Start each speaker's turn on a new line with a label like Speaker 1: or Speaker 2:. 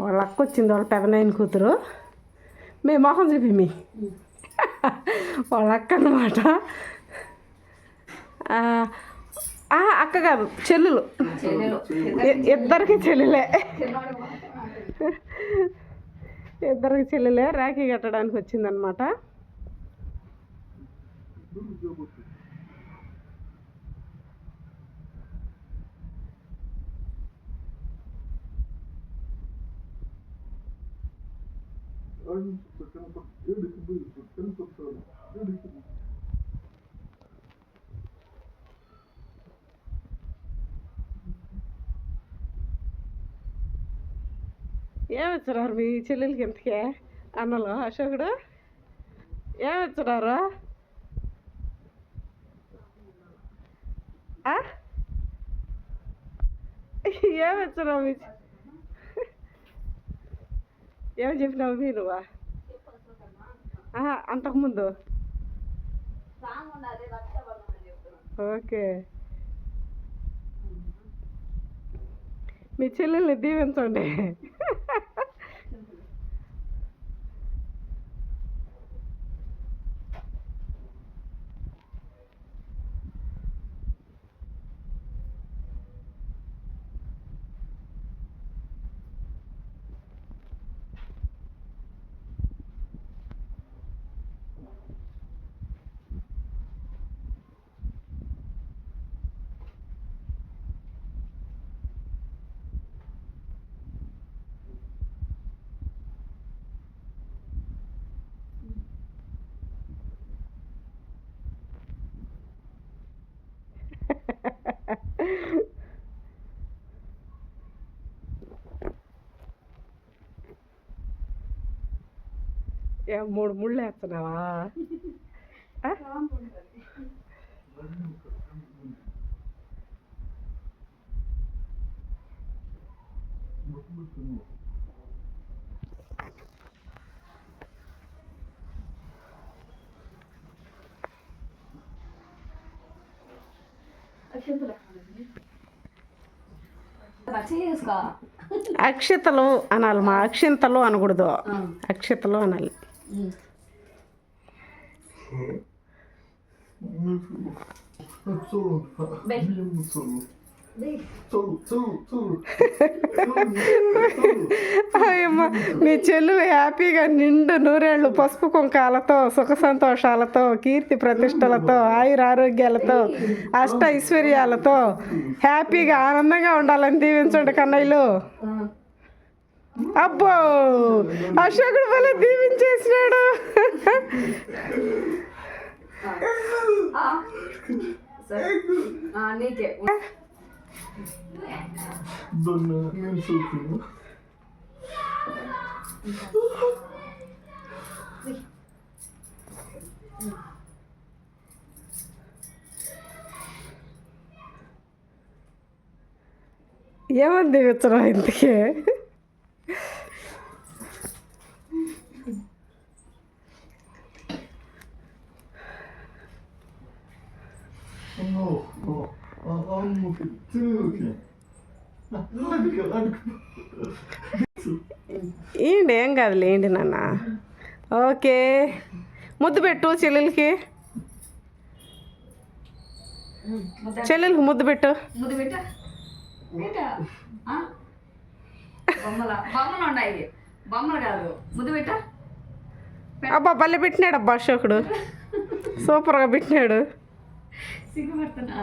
Speaker 1: వాళ్ళ అక్క వచ్చింది వాళ్ళ పెదనాయన కూతురు. మేము మొహం చూపి మీ. వాళ్ళ అక్క అనమాట అక్క కాదు చెల్లెలు. ఇద్దరికి చెల్లెలే. ఇద్దరికి చెల్లెలే రాఖీ కట్టడానికి వచ్చిందనమాట ఏమిచ్చినారు మీ చెల్లెలకి ఇంతకే అన్నలు అశోకుడు ఏమిచ్చినారు ఆ? ఏమిచ్చినావు మీ ఏం చెప్పినావు మీరు. ఆహా, అంతకుముందు. ఓకే. మీ చెల్లెల్ని దీవించండి. ఏ మూడు ముళ్ళు వేస్తున్నావా? అక్షతలు అనాలి మా అక్షింతలు అనకూడదు. అక్షతలు అనాలి. అయ్యమ్మ మీ చెల్లెలు హ్యాపీగా నిండు నూరేళ్ళు పసుపు కుంకాలతో సుఖ సంతోషాలతో కీర్తి ప్రతిష్టలతో ఆయుర ఆరోగ్యాలతో అష్ట ఐశ్వర్యాలతో హ్యాపీగా ఆనందంగా ఉండాలని దీవించండి కన్నయ్యలు. అబ్బో అశోకుడు వల్ల దీవించేసినాడు.
Speaker 2: ఏమంది ఆ,
Speaker 1: ఇంతకే? ఏంటి ఏం కాదులే ఏంటి నాన్న? ఓకే. ముద్దు పెట్టు చెల్లెలకి. చెల్లెలకి ముద్దు పెట్టు.
Speaker 2: ముద్దు పెట్ట. పెట్ట ఆ? బొమ్మల బొమ్మలు ఉన్నాయి. బొమ్మలు కాదు. ముద్దు పెట్ట.
Speaker 1: అబ్బా భలే పెట్టినాడు అబ్బా అశోకుడు. సూపర్గా పెట్టినాడు.
Speaker 2: సిగ్గుపడుతున్నా